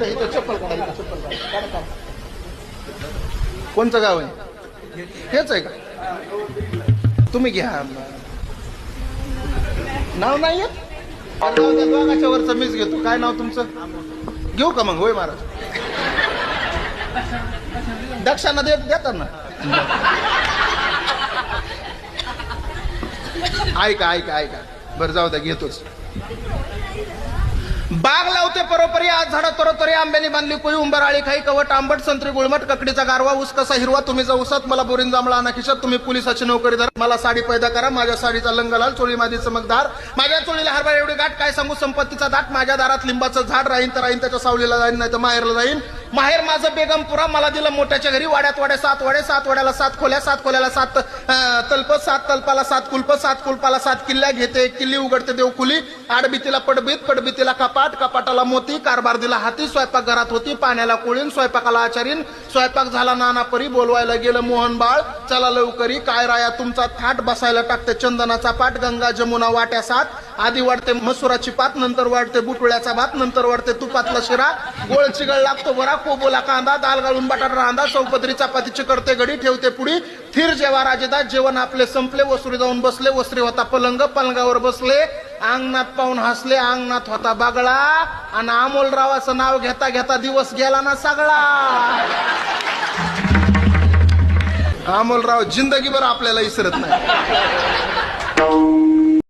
इथं इथं चप्पल काढा इथं चप्पल काढा. काढा काढा. कोणचं गाव आहे? हेच आहे का? तुम्ही घ्या. नाव नाही येत दोघाच्या वरचं मीच घेतो. काय नाव तुमचं? घेऊ का मग? होय महाराज. दक्षांना देत देतात ना. ऐका ऐका ऐका. बरं जाऊ द्या घेतोच. बाग लावते परोपरी आज झाडं तरोतरी आंब्याने बांधली कोई उंबर आळी खाई कवट आंबट संत्री गुळमट ककडीचा गारवा ऊस कसा हिरवा तुम्ही जा मला बोरीन जांभळा आणा तुम्ही पोलिसाची नोकरी धरा मला साडी पैदा करा माझ्या साडीचा लंग लाल चोळी माझी चमकदार माझ्या चोळीला हरभरा एवढी गाठ काय सांगू संपत्तीचा दाट माझ्या दारात लिंबाचं झाड राहीन तर राहीन त्याच्या सावलीला जाईन नाही तर माहेरला जाईन. माहेर माझं बेगमपुरा मला दिलं मोठ्याच्या घरी वाड्यात वाड्या सात वाड्या सात वाड्याला सात खोल्या सात खोल्याला सात तल्प सात तल्पाला सात कुल्प सात कुल्पाला सात किल्ल्या घेते किल्ली उघडते देवकुली आडबीतीला पडबीत पडबीतीला कपाट कपाटाला मोती कारभार दिला हाती स्वयंपाक घरात होती पाण्याला कोळीन स्वयंपाकाला आचारीन स्वयंपाक झाला नाना परी बोलवायला गेलं मोहन बाळ चला लवकरी काय राया तुमचा थाट बसायला टाकते चंदनाचा पाठ गंगा जमुना वाट्या सात आधी वाढते मसुराची पात नंतर वाढते बुटुळ्याचा भात नंतर वाढते तुपातला शिरा गोळ चिगळ लागतो बरा कोबोला कांदा दाल गाळून बटाटा रांदा चौपदरी चपातीची करते गडी ठेवते पुढी. थिर जेवा राजेदा जेवण आपले संपले वसुरी जाऊन बसले वसरी होता पलंग पलंगावर बसले. अंगणात पाहून हसले अंगणात होता बागळा आणि अमोलरावाचं नाव घेता घेता दिवस गेला ना सगळा. अमोलराव जिंदगीभर आपल्याला विसरत नाही.